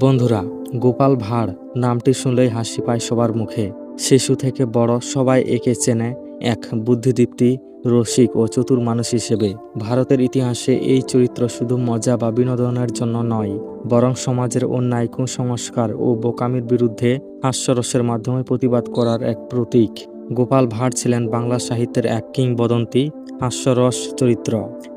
বন্ধুরা, গোপাল ভাঁড় নামটি শুনলেই হাসি পায় সবার মুখে। শিশু থেকে বড় সবাই একে চেনে এক বুদ্ধিদীপ্তি, রসিক ও চতুর মানুষ হিসেবে। ভারতের ইতিহাসে এই চরিত্র শুধু মজা বা বিনোদনের জন্য নয়, বরং সমাজের অন্যায়, কুসংস্কার ও বোকামির বিরুদ্ধে হাস্যরসের মাধ্যমে প্রতিবাদ করার এক প্রতীক। গোপাল ভাঁড় ছিলেন বাংলা সাহিত্যের এক কিংবদন্তি, হাস্যরস চরিত্র।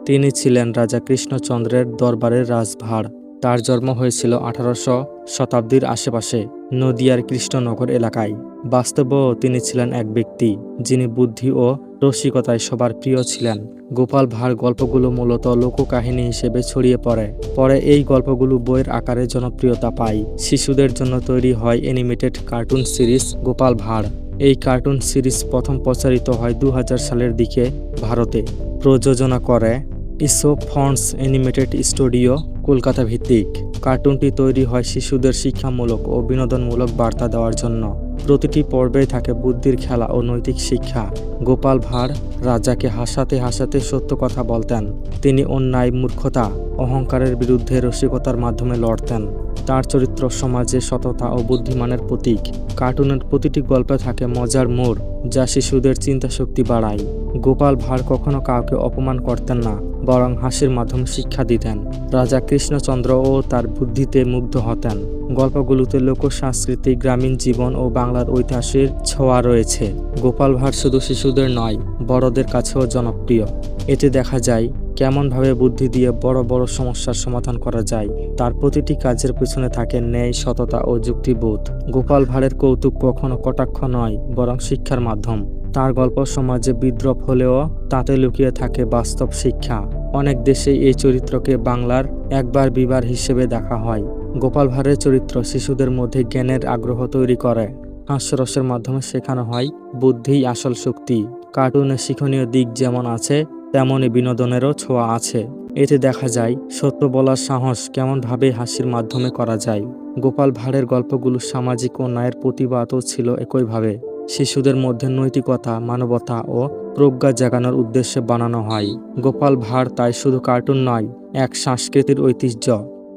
তিনি ছিলেন রাজা কৃষ্ণচন্দ্রের দরবারের রাজভাড়। তার জন্ম হয়েছিল আঠারোশো শতাব্দীর আশেপাশে নদিয়ার কৃষ্ণনগর এলাকায়। বাস্তবেও তিনি ছিলেন এক ব্যক্তি, যিনি বুদ্ধি ও রসিকতায় সবার প্রিয় ছিলেন। গোপাল ভাঁড় গল্পগুলো মূলত লোককাহিনী হিসেবে ছড়িয়ে পড়ে। পরে এই গল্পগুলো বইয়ের আকারে জনপ্রিয়তা পায়। শিশুদের জন্য তৈরি হয় animated cartoon series Gopal Bhar. এই কার্টুন সিরিজ প্রথম প্রচারিত হয় দু হাজার সালের দিকে ভারতে। প্রযোজনা করে ইসো ফন্ডস অ্যানিমেটেড স্টুডিও, কলকাতা ভিত্তিক। কার্টুনটি তৈরি হয় শিশুদের শিক্ষামূলক ও বিনোদনমূলক বার্তা দেওয়ার জন্য। প্রতিটি পর্বে থাকে বুদ্ধির খেলা ও নৈতিক শিক্ষা। গোপাল ভাঁড় রাজাকে হাসাতে হাসাতে সত্য কথা বলতেন। তিনি অন্যায় মূর্খতা অহংকারের বিরুদ্ধে রসিকতার মাধ্যমে লড়তেন। তার চরিত্র সমাজে সততা ও বুদ্ধিমানের প্রতীক। কার্টুনের প্রতিটি গল্পে থাকে মজার মোড়, যা শিশুদের চিন্তাশক্তি বাড়ায়। গোপাল ভাঁড় কখনো কাউকে অপমান করতেন না, বরং হাসির মাধ্যমে শিক্ষা দিতেন। রাজা কৃষ্ণচন্দ্র ও তার বুদ্ধিতে মুগ্ধ হতেন। গল্পগুলোতে লোকসংস্কৃতি, গ্রামীণ জীবন ও বাংলার ঐতিহাসিক ছোঁয়া রয়েছে। গোপাল ভাঁড় শুধু শিশুদের নয়, বড়দের কাছেও জনপ্রিয়। এতে দেখা যায় কেমনভাবে বুদ্ধি দিয়ে বড় বড় সমস্যার সমাধান করা যায়, তার প্রতিটি কাজের পিছনে থাকে ন্যায়, সততা ও যুক্তিবোধ। গোপাল ভাঁড়ের কৌতুক কখনো কটাক্ষ নয়, বরং শিক্ষার মাধ্যম। তার গল্প সমাজে বিদ্রোপ হলেও তাতে লুকিয়ে থাকে বাস্তব শিক্ষা। অনেক দেশে এই চরিত্রকে বাংলার একবার বিবার হিসেবে দেখা হয়। গোপাল ভাঁড়ের চরিত্র শিশুদের মধ্যে জ্ঞানের আগ্রহ তৈরি করে। হাস্যরসের মাধ্যমে শেখানো হয় বুদ্ধিই আসল শক্তি। কার্টুনের শিক্ষণীয় দিক যেমন আছে তেমনই বিনোদনেরও ছোঁয়া আছে। এতে দেখা যায়, সত্য বলার সাহস কেমনভাবে হাসির মাধ্যমে করা যায়। গোপাল ভাঁড়ের গল্পগুলো সামাজিক ও ন্যায়ের প্রতিবাদও ছিল একইভাবে। শিশুদের মধ্যে নৈতিকতা, মানবতা ও প্রজ্ঞা জাগানোর উদ্দেশ্যে বানানো হয়। গোপাল ভাঁড় তাই শুধু কার্টুন নয়, এক সাংস্কৃতিক ঐতিহ্য।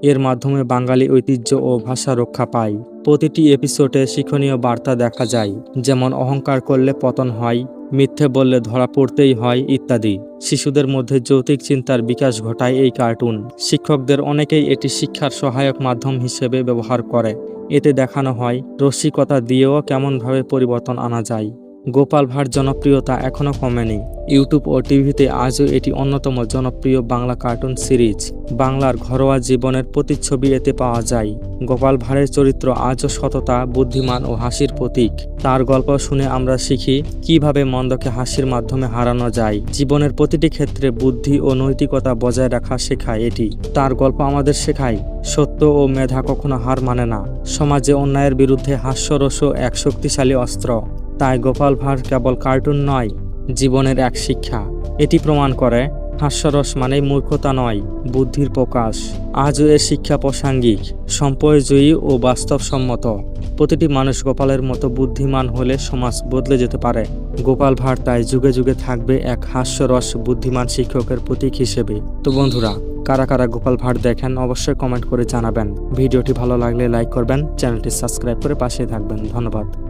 এর মাধ্যমে বাঙালি ঐতিহ্য ও ভাষা রক্ষা পায়। প্রতিটি এপিসোডে শিক্ষণীয় বার্তা দেখা যায়, যেমন অহংকার করলে পতন হয় মিথ্যে বললে ধরা পড়তেই হয় ইত্যাদি। শিশুদের মধ্যে যৌতিক চিন্তার বিকাশ ঘটায় এই কার্টুন। শিক্ষকদের অনেকেই এটি শিক্ষার সহায়ক মাধ্যম হিসেবে ব্যবহার করে। এতে দেখানো হয়, রসিকতা দিয়েও কেমনভাবে পরিবর্তন আনা যায়। গোপাল ভাঁড় জনপ্রিয়তা এখনও কমেনি। ইউটিউব ও টিভিতে আজও এটি অন্যতম জনপ্রিয় বাংলা কার্টুন সিরিজ। বাংলার ঘরোয়া জীবনের প্রতিচ্ছবি এতে পাওয়া যায়। গোপাল ভাঁড়ের চরিত্র আজও সততা, বুদ্ধিমান ও হাসির প্রতীক। তার গল্প শুনে আমরা শিখি, কীভাবে মন্দকে হাসির মাধ্যমে হারানো যায়। জীবনের প্রতিটি ক্ষেত্রে বুদ্ধি ও নৈতিকতা বজায় রাখা শেখায় এটি। তার গল্প আমাদের শেখায়, সত্য ও মেধা কখনো হার মানে না। সমাজে অন্যায়ের বিরুদ্ধে হাস্যরসও এক শক্তিশালী অস্ত্র। তাই গোপাল ভাঁড় কেবল কার্টুন নয়, জীবনের এক শিক্ষা। এটি প্রমাণ করে, হাস্যরস মানেই মূর্খতা নয়, বুদ্ধির প্রকাশ। আজও এর শিক্ষা প্রাসঙ্গিক সম্পয়জয়ী ও বাস্তবসম্মত। প্রতিটি মানুষ গোপালের মতো বুদ্ধিমান হলে সমাজ বদলে যেতে পারে। গোপাল ভাঁড় তাই যুগে যুগে থাকবে এক হাস্যরস বুদ্ধিমান শিক্ষকের প্রতীক হিসেবে। তো বন্ধুরা, কারা কারা গোপাল ভাঁড় দেখেন অবশ্যই কমেন্ট করে জানাবেন। ভিডিওটি ভালো লাগলে লাইক করবেন, চ্যানেলটি সাবস্ক্রাইব করে পাশে থাকবেন। ধন্যবাদ।